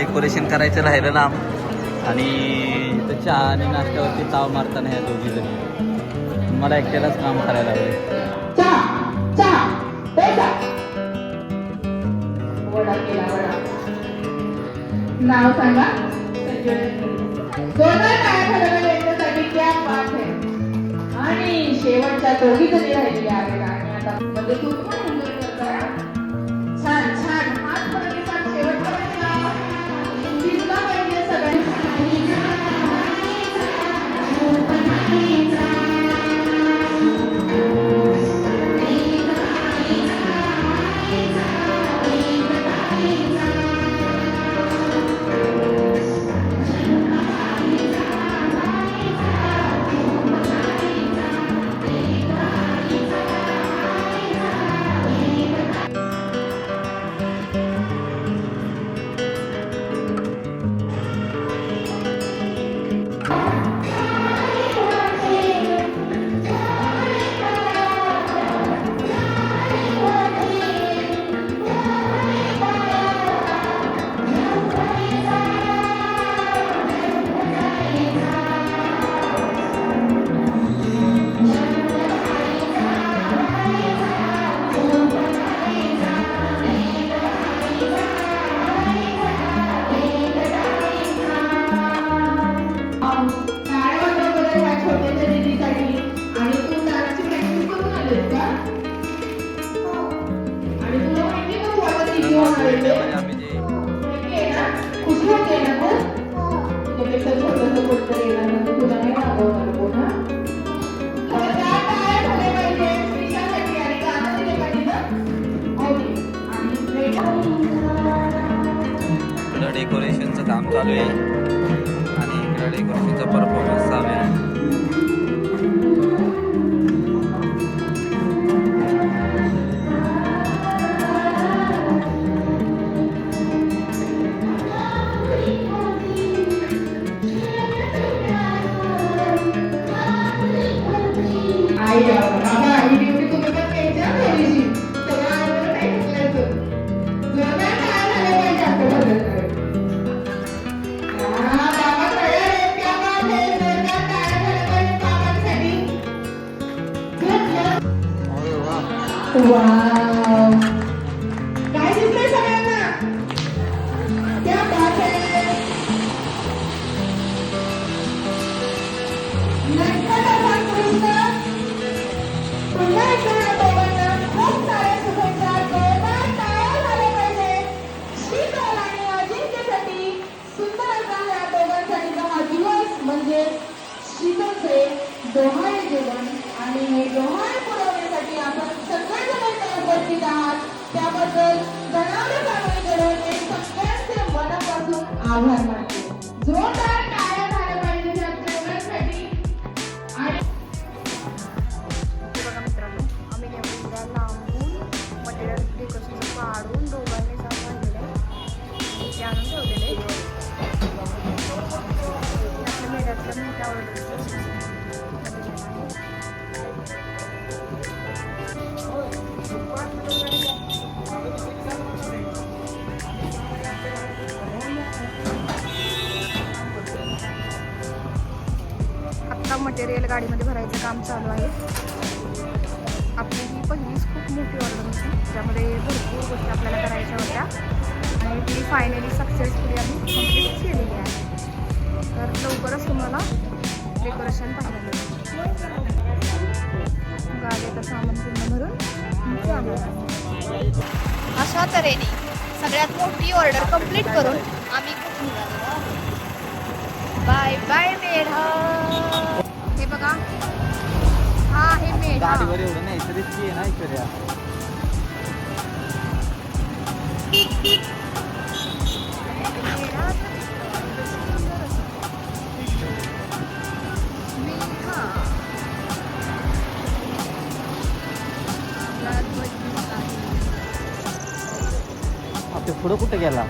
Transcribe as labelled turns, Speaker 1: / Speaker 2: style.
Speaker 1: Decoration करायचं राहिलं लांब आणि इथं चहा आणि नाश्त्यावरती ताव मारताना ह्या दोघी जणी. मला एकट्यालाच काम करायला
Speaker 2: नाव सांगा. है आणि शेवटच्या दोघी जणी राहिलेल्या आहेत. आणि आता म्हणजे तू पण हा? छान छान.
Speaker 1: काम चालू आहे आणि इकडं डेकोरेशनचा परफॉर्मन्स चालू आहे
Speaker 2: आई म्हणजे शीतलचे डोहाळे जेवण आणि हे डोहाळे
Speaker 3: काढून दोघांनी जाऊन आणलेलं ते आणून ठेवलेले. आपल्या आत्ता मटेरियल गाडीमध्ये भरायचं काम चालू आहे. आपली पहिलीच खूप मोठी ऑर्डर होती. ज्यामध्ये भरपूर गोष्टी आपल्याला करायच्या होत्या. आणि ती फायनली सक्सेसफुली आम्ही कंप्लीट केलेली आहे. तर लवकरच तुम्हाला डेकोरेशन पाहायला मिळेल. गाडीचं सामान पूर्ण भरून चालू आहे.
Speaker 4: अशा तऱ्हेने सगळ्यात मोठी ऑर्डर कंप्लीट करून आम्ही खूप निघालो. बाय बाय मेढा
Speaker 3: हे बघा
Speaker 1: गाडीवर एवढं नाही तरी ती आहे ना ऐश्वर्या. आपल्या पुढं कुठे गेला